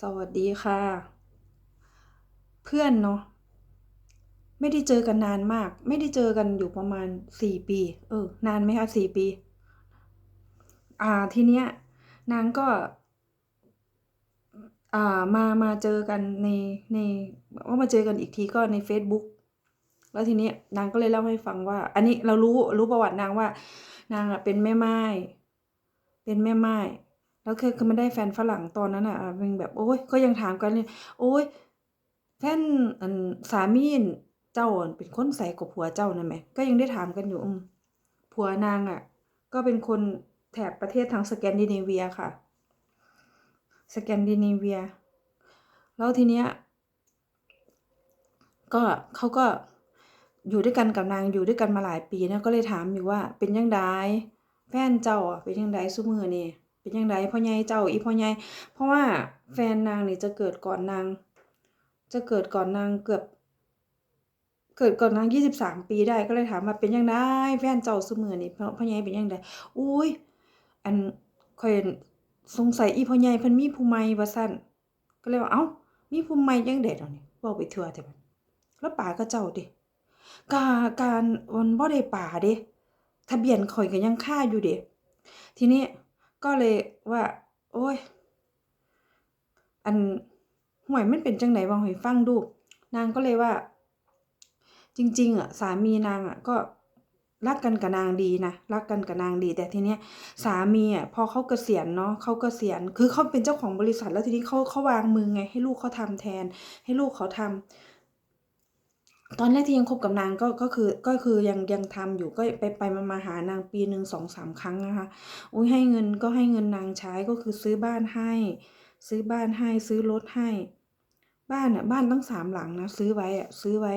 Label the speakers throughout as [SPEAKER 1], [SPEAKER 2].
[SPEAKER 1] สวัสดีค่ะ เพื่อนเนาะไม่ได้เจอกันนานมาก ไม่ได้เจอกันอยู่ประมาณสี่ปี เออ นานไหมคะสี่ปี อ่าทีเนี้ย นางก็ อ่ามามาเจอกันในในว่ามาเจอกันอีกทีก็ใน Facebook แล้วทีนี้นางก็เลยเล่าให้ฟังว่า อันนี้เรารู้รู้ประวัตินางว่า นางอะเป็นแม่ไม้เป็นแม่ไม้ แล้วคือคือมันได้แฟนฝรั่งตอนนั้นอะอะเป็นแบบโอ้ยก็ยังถามกันเลยโอ้ยแฟนอันสามีนเจ้าเป็นคนใส่กับผัวเจ้านั่นไหมก็ยังได้ถามกันอยู่ผัวนางอะ ก็เป็นคนแถบประเทศทางสแกนดิเนเวียค่ะ สแกนดิเนเวีย แล้วทีเนี้ยก็เขาก็อยู่ด้วยกันกับนางอยู่ด้วยกันมาหลายปีนะก็เลยถามอยู่ว่าเป็นยังไงแฟนเจ้าเป็นยังไงซุมือนี่ เป็นยังไงพ่อใหญ่เจ้าอีพ่อใหญ่เพราะว่าแฟนนางนี่จะเกิดก่อนนาง จะเกิดก่อนนางเกือบ เกิดก่อนนางยี่สิบสามปีได้ก็เลยถามว่าเป็นยังไงแฟนเจ้าซุมือนี่พ่อพ่อใหญ่เป็นยังไงอุ้ยอันข่อยสงสัยอีพ่อใหญ่เพิ่นมีผู้ใหม่ว่าซั่นก็เลยว่าเอ้ามีผู้ใหม่ยังได๋ดอกนี่เว้าไปทั่วแต่บัดแล้วป่าก็เจ้าเด้กาการมันบ่ได้ป่าเด้ทะเบียนข่อยก็ยังคาอยู่เด้ทีนี้ ก็เลยว่า โอ๊ยอันห่วยมันเป็นจังไดเว้าให้ฟังดู นางก็เลยว่า จริง ๆอะสามีนางอะก็รักกันกับนางดีนะรักกันกับนางดี แต่ทีเนี้ยสามีอะพอเขาเกษียณเนาะเขาเกษียณคือเขาเป็นเจ้าของบริษัท แล้วทีนี้เขาเขาวางมือไงให้ลูกเขาทำแทน ให้ลูกเขาทำ ตอนแรกที่ยังคบกับนางก็ก็คือก็คือยังยังทำอยู่ก็ไปไปมามาหานางปีหนึ่งสองสามครั้งนะคะอุ้ยให้เงินก็ให้เงินนางใช้ก็คือซื้อบ้านให้ ซื้อบ้านให้ซื้อรถให้ บ้านอะบ้านตั้งสามหลังนะซื้อไว้อะซื้อไว้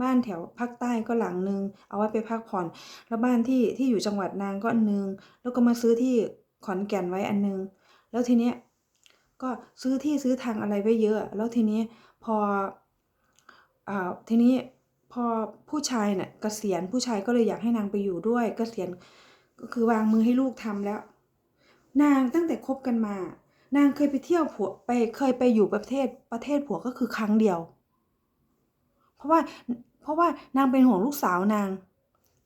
[SPEAKER 1] บ้านแถวภาคใต้ก็หลังหนึ่งเอาไว้ไปพักผ่อนแล้วบ้านที่ที่อยู่จังหวัดนางก็อันหนึงแล้วก็มาซื้อที่ขอนแก่นไว้อันหนึง แล้วทีเนี้ยก็ซื้อที่ซื้อทางอะไรไว้เยอะ แล้วทีนี้พอ ทีนี้พอผู้ชายเนี่ยเกษียณผู้ชายก็เลยอยากให้นางไปอยู่ด้วยเกษียณก็คือวางมือให้ลูกทำแล้ว นางตั้งแต่คบกันมา นางเคยไปเที่ยวผัวไปเคยไปอยู่ประเทศประเทศผัวก็คือครั้งเดียว เพราะว่าเพราะว่านางเป็นห่วงลูกสาวนาง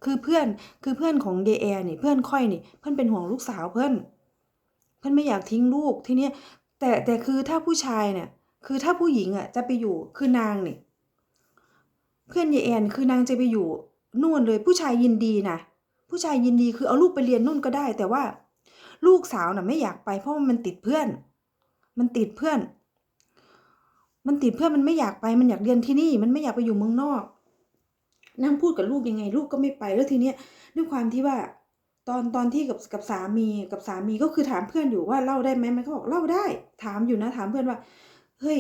[SPEAKER 1] คือเพื่อนคือเพื่อนของเยแอร์นี่เพื่อนค่อยนี่เพื่อนเป็นห่วงลูกสาวเพื่อน เพื่อนไม่อยากทิ้งลูกทีเนี้ยแต่แต่คือถ้าผู้ชายเนี่ยคือถ้าผู้หญิงอะจะไปอยู่คือนางนี่ เพื่อนยายแอนคือนางจะไปอยู่นู่นเลยผู้ชายยินดีนะผู้ชายยินดีคือเอาลูกไปเรียนนู่นก็ได้ แต่ว่า ลูกสาวน่ะไม่อยากไป เพราะมันติดเพื่อน มันติดเพื่อน มันติดเพื่อนมันไม่อยากไปมันอยากเรียนที่นี่ มันไม่อยากไปอยู่เมืองนอกนางพูดกับลูกยังไง ลูกก็ไม่ไปแล้วทีเนี้ยด้วยความที่ว่าตอนตอนที่กับกับสามีกับสามีก็คือถามเพื่อนอยู่ว่าเล่าได้ไหมมันก็บอกเล่าได้ ถามอยู่นะ ถามเพื่อนว่าเฮ้ย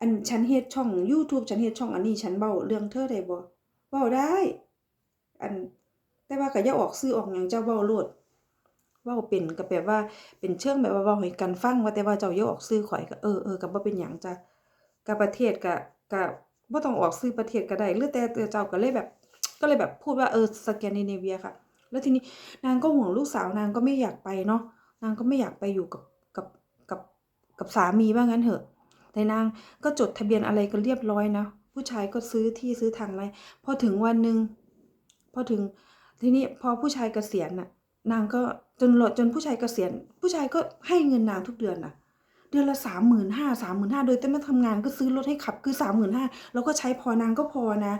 [SPEAKER 1] อันฉันเฮ็ดช่อง YouTube ฉันเฮ็ดช่องอันนี้ฉันเว้าเรื่องเธอได้บ่เว้าได้ อันแต่ว่าก็อย่าออกสื่อออกหยังเจ้าเว้าโลดเว้าเป็นก็แบบว่าเป็นเชิงแบบว่าเว้าให้กันฟังว่าแต่ว่าเจ้าอย่าออกสื่อข่อยก็เออเออก็บ่เป็นหยังจ้ะก็ประเทศก็ก็บ่ต้องออกสื่อประเทศก็ได้หรือแต่แต่เจ้าก็เลยแบบ ก็เลยแบบพูดว่าเออสแกนดิเนเวียค่ะ แล้วทีนี้นางก็ห่วงลูกสาวนางก็ไม่อยากไปเนาะนางก็ไม่อยากไปอยู่กับกับกับกับสามีว่างั้นเถอะ แต่นางก็จดทะเบียนอะไรกันเรียบร้อยนะ ผู้ชายก็ซื้อที่ซื้อทางอะไว้พอถึงวันหนึ่งพอถึงทีนี้พอผู้ชายเกษียณน่ะ นางก็จนหลดจนผู้ชายเกษียณ ผู้ชายก็ให้เงินนางทุกเดือนน่ะ เดือนละสามหมื่นห้าสามหมื่นห้าโดยแต่ไม่ทำงานก็ซื้อรถให้ขับคือสามหมื่นห้าแล้วก็ใช้พอนางก็พอนะ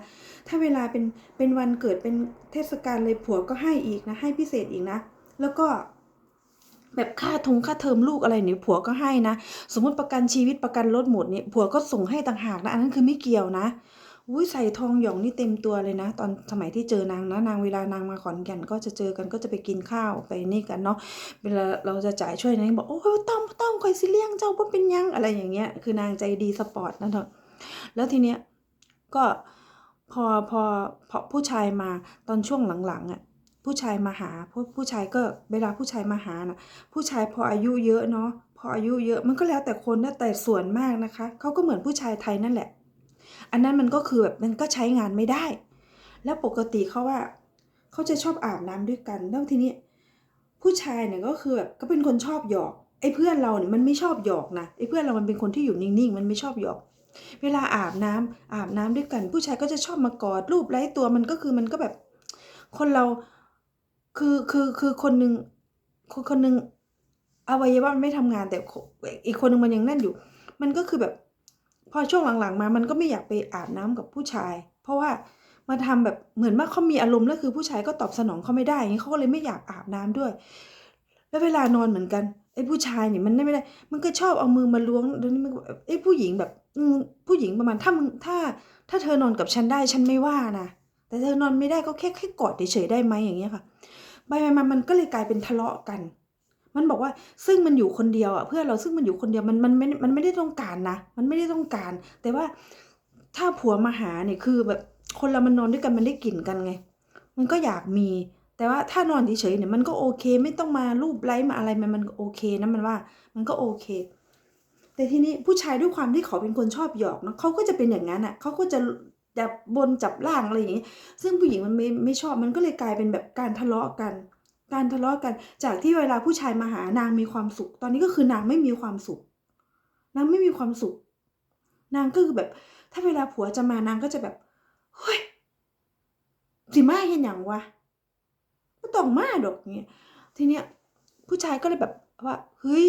[SPEAKER 1] ถ้าเวลาเป็นเป็นวันเกิดเป็นเทศกาลเลยผัวก็ให้อีกนะ ให้พิเศษอีกนะ แล้วก็ แบบค่าทงค่าเทอมลูกอะไรเนี่ยผัวก็ให้นะ สมมติประกันชีวิตประกันรถหมดเนี่ยผัวก็ส่งให้ต่างหากนะอันนั้นคือไม่เกี่ยวนะอุ้ยใส่ทองหยองนี่เต็มตัวเลยนะ ตอนสมัยที่เจอนางนะนางเวลานางมาขอนแก่นก็จะเจอกันก็จะไปกินข้าวไปนี่กันเนาะเวลาเราจะจ่ายช่วยนางบอกโอ้ยต้องต้องคอยสิเลี้ยงเจ้าว่าเป็นยังอะไรอย่างเงี้ย คือนางใจดีสปอร์ตนั่นเถอะแล้วทีเนี้ยก็พอพอพอผู้ชายมาตอนช่วงหลังๆอะ ผู้ชายมาหาผู้ผู้ชายก็เวลาผู้ชายมาหาน่ะผู้ชายพออายุเยอะเนาะพออายุเยอะมันก็แล้วแต่คนนะแต่ส่วนมากนะคะเขาก็เหมือนผู้ชายไทยนั่นแหละ อันนั้นมันก็คือแบบมันก็ใช้งานไม่ได้ แล้วปกติเขาว่าเขาจะชอบอาบน้ำด้วยกันแล้วทีนี้ผู้ชายเนี่ยก็คือแบบก็เป็นคนชอบหยอกไอ้เพื่อนเราเนี่ยมันไม่ชอบหยอกนะไอ้เพื่อนเรามันเป็นคนที่อยู่นิ่งๆ มันไม่ชอบหยอกเวลาอาบน้ำอาบน้ำด้วยกัน ผู้ชายก็จะชอบมากอดรูปไล้ตัวมันก็คือมันก็แบบ คนเรา คือคือคือคนหนึ่งคนคนหนึ่งอวัยวะมันไม่ทำงานแต่อีกคนหนึ่งมันยังแน่นอยู่ มันก็คือแบบ พอช่วงหลังๆ มามันก็ไม่อยากไปอาบน้ำกับผู้ชาย เพราะว่ามาทำแบบเหมือนว่าเขามีอารมณ์แล้วคือผู้ชายก็ตอบสนองเขาไม่ได้อย่างนี้เขาก็เลยไม่อยากอาบน้ำด้วย แล้วเวลานอนเหมือนกันไอ้ผู้ชายเนี่ยมันไม่ได้ มันก็ชอบเอามือมาล้วงเดี๋ยวนี้มันไอ้ผู้หญิงแบบผู้หญิงประมาณถ้ามึงถ้า ถ้าเธอนอนกับฉันได้ฉันไม่ว่านะแต่เธอนอนไม่ได้ก็แค่แค่กอดเฉยๆได้ไหมอย่างเงี้ยค่ะ ไปไปมามันก็เลยกลายเป็นทะเลาะกัน มันบอกว่าซึ่งมันอยู่คนเดียวอะเพื่อนเราซึ่งมันอยู่คนเดียวมันมันไม่มันไม่ได้ต้องการนะ มันไม่ได้ต้องการ แต่ว่าถ้าผัวมาหาเนี่ยคือแบบคนเรามันนอนด้วยกันมันได้กลิ่นกันไง มันก็อยากมี แต่ว่าถ้านอนเฉยๆเนี่ยมันก็โอเค ไม่ต้องมารูปไล้มาอะไรมันมันโอเคนะมันว่า มันก็โอเคแต่ทีนี้ผู้ชายด้วยความที่เขาเป็นคนชอบหยอกเนาะเขาก็จะเป็นอย่างนั้นอะเขาก็จะ จับบนจับล่างอะไรอย่างนี้ ซึ่งผู้หญิงมันไม่ไม่ชอบมันก็เลยกลายเป็นแบบการทะเลาะกัน การทะเลาะกัน จากที่เวลาผู้ชายมาหานางมีความสุข ตอนนี้ก็คือนางไม่มีความสุข นางไม่มีความสุข นางก็คือแบบ ถ้าเวลาผัวจะมานางก็จะแบบเฮ้ยสิมาเห็นอย่างวะก็ต้องมาดอกเงี้ยทีเนี้ยผู้ชายก็เลยแบบว่าเฮ้ย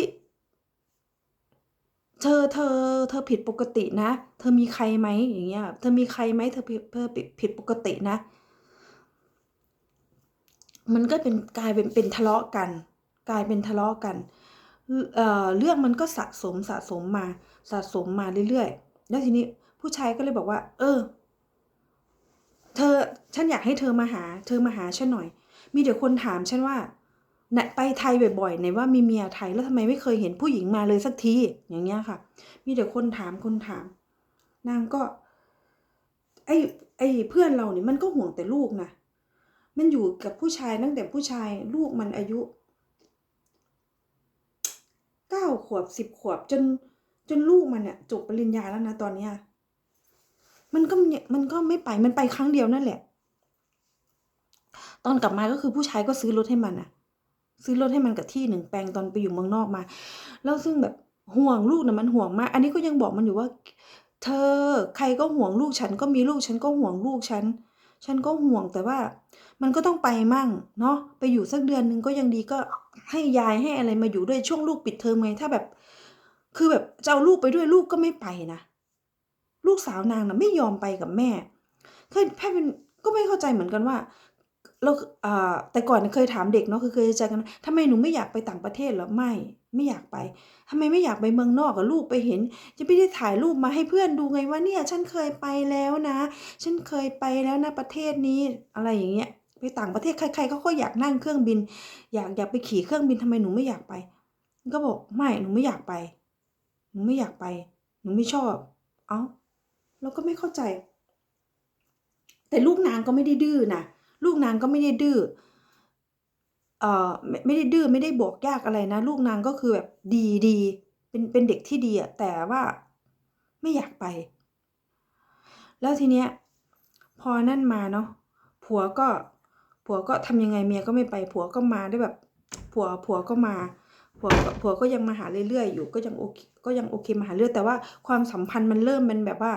[SPEAKER 1] เธอเธอ เธอผิดปกตินะ เธอมีใครไหมอย่างเงี้ย เธอมีใครไหมเธอผิดเธอผิดปกตินะ มันก็เป็นกลายเป็นเป็นทะเลาะกัน กลายเป็นทะเลาะกันเอ่อเรื่องมันก็สะสมสะสมมาสะสมมาเรื่อยๆ แล้วทีนี้ผู้ชายก็เลยบอกว่า เออ เธอฉันอยากให้เธอมาหา เธอมาหาฉันหน่อย มีเดี๋ยวคนถามฉันว่า นะไปไทยบ่อยๆในว่ามีเมียไทยแล้วทำไมไม่เคยเห็นผู้หญิงมาเลยสักทีอย่างเงี้ยค่ะ มีแต่คนถามคนถาม นางก็ ไอ้ไอ้เพื่อนเราเนี่ยมันก็ห่วงแต่ลูกนะมันอยู่กับผู้ชายตั้งแต่ผู้ชายลูกมันอายุเก้าขวบสิบขวบจนจนลูกมันเนี่ยจบปริญญาแล้วนะตอนเนี้ยมันก็มันก็ไม่ไปมันไปครั้งเดียวนั่นแหละ ตอนกลับมาก็คือผู้ชายก็ซื้อรถให้มันอะ ซื้อรถให้มันกับที่หนึ่งแปลงตอนไปอยู่เมืองนอกมา แล้วซึ่งแบบห่วงลูกนะมันห่วงมาก อันนี้ก็ยังบอกมันอยู่ว่า เธอใครก็ห่วงลูกฉันก็มีลูกฉันก็ห่วงลูกฉัน ฉันก็ห่วงแต่ว่ามันก็ต้องไปมั่งเนาะไปอยู่สักเดือนหนึ่งก็ยังดีก็ให้ยายให้อะไรมาอยู่ด้วยช่วงลูกปิดเทอมไงถ้าแบบ คือแบบจะเอาลูกไปด้วยลูกก็ไม่ไปนะลูกสาวนางนะไม่ยอมไปกับแม่เคยแพ่เป็นก็ไม่เข้าใจเหมือนกันว่า เราอ่า แต่ก่อนเคยถามเด็กเนาะ คือเคยใจกันทำไมหนูไม่อยากไปต่างประเทศเหรอ ไม่ ไม่อยากไป ทำไมไม่อยากไปเมืองนอกกับลูกไปเห็น จะไม่ได้ถ่ายรูปมาให้เพื่อนดูไงว่าเนี่ยฉันเคยไปแล้วนะ ฉันเคยไปแล้วนะประเทศนี้ อะไรอย่างเงี้ย ไปต่างประเทศใครๆเขาก็อยากนั่งเครื่องบิน อยากอยากไปขี่เครื่องบินทำไมหนูไม่อยากไป ก็บอกไม่หนูไม่อยากไป หนูไม่อยากไป หนูไม่ชอบ เอ้าเราก็ไม่เข้าใจ แต่ลูกนางก็ไม่ได้ดื้อนะ ลูกนางก็ไม่ได้ดื้อเอ่อไม่ไม่ได้ดื้อไม่ได้บอกยากอะไรนะ ลูกนางก็คือแบบดีดีเป็นเป็นเด็กที่ดีอะแต่ว่าไม่อยากไป แล้วทีเนี้ยพอนั่นมาเนาะผัวก็ผัวก็ทำยังไงเมียก็ไม่ไป ผัวก็มาได้แบบ ผัวผัวก็มาผัวผัวก็ยังมาหาเรื่อยๆอยู่ก็ยังโอเคก็ยังโอเคมาหาเรื่อยแต่ว่าความสัมพันธ์มันเริ่มเป็นแบบว่า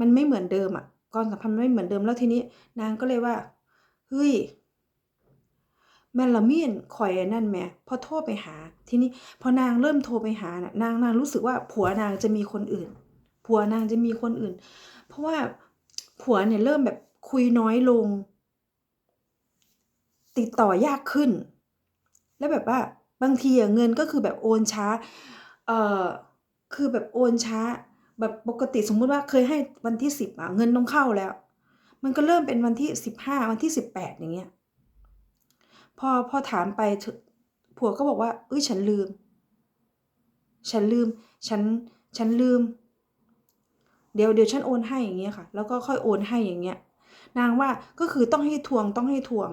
[SPEAKER 1] มันไม่เหมือนเดิมอะ ความสัมพันธ์ไม่เหมือนเดิมแล้วทีนี้ นางก็เลยว่าเฮ้ยแม่ละเมียนคอยนั่นแม่พอโทรไปหา ทีนี้พอนางเริ่มโทรไปหาน่ะนางนางรู้สึกว่าผัวนางจะมีคนอื่น ผัวนางจะมีคนอื่น เพราะว่าผัวเนี่ยเริ่มแบบคุยน้อยลง ติดต่อยากขึ้น แล้วแบบว่าบางทีเงินก็คือแบบโอนช้า เอ่อคือแบบโอนช้า แบบปกติสมมุติว่าเคยให้วันที่สิบอะเงินต้องเข้าแล้ว มันก็เริ่มเป็นวันที่สิบห้าวันที่สิบแปดอย่างเงี้ย พอพอถามไปผัวก็บอกว่าเอ้ยฉันลืม ฉันลืม ฉันฉันลืม เดี๋ยวเดี๋ยวฉันโอนให้อย่างเงี้ยค่ะ แล้วก็ค่อยโอนให้อย่างเงี้ย นางว่าก็คือต้องให้ทวงต้องให้ทวง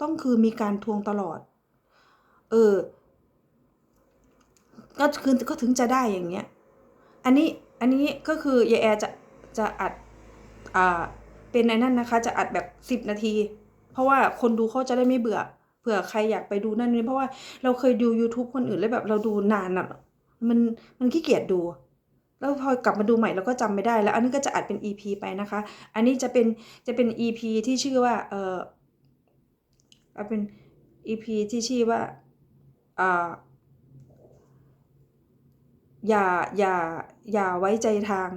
[SPEAKER 1] ต้องคือมีการทวงตลอด เออ ก็คือก็ถึงจะได้อย่างเงี้ย อันนี้ อันนี้ก็คือยายแอร์จะจะอัดอ่าเป็นในนั่นนะคะ จะอัดแบบสิบนาที เพราะว่าคนดูเขาจะได้ไม่เบื่อเผื่อใครอยากไปดูนั่นนี่เพราะว่าเราเคยดู YouTube คนอื่นแล้วแบบเราดูนานอะมันมันขี้เกียจดู แล้วพอกลับมาดูใหม่เราก็จำไม่ได้แล้ว อันนี้ก็จะอัดเป็น EP ไปนะคะ อันนี้จะเป็นจะเป็น EP ที่ชื่อว่าเออเป็น EP ที่ชื่อว่าอ่า อย่าอย่าอย่าไว้ใจทาง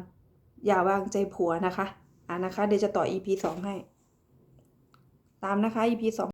[SPEAKER 1] อย่าวางใจผัวนะคะ อ่านะคะ เดี๋ยวจะต่อ EP สองให้ ตามนะคะ EP สอง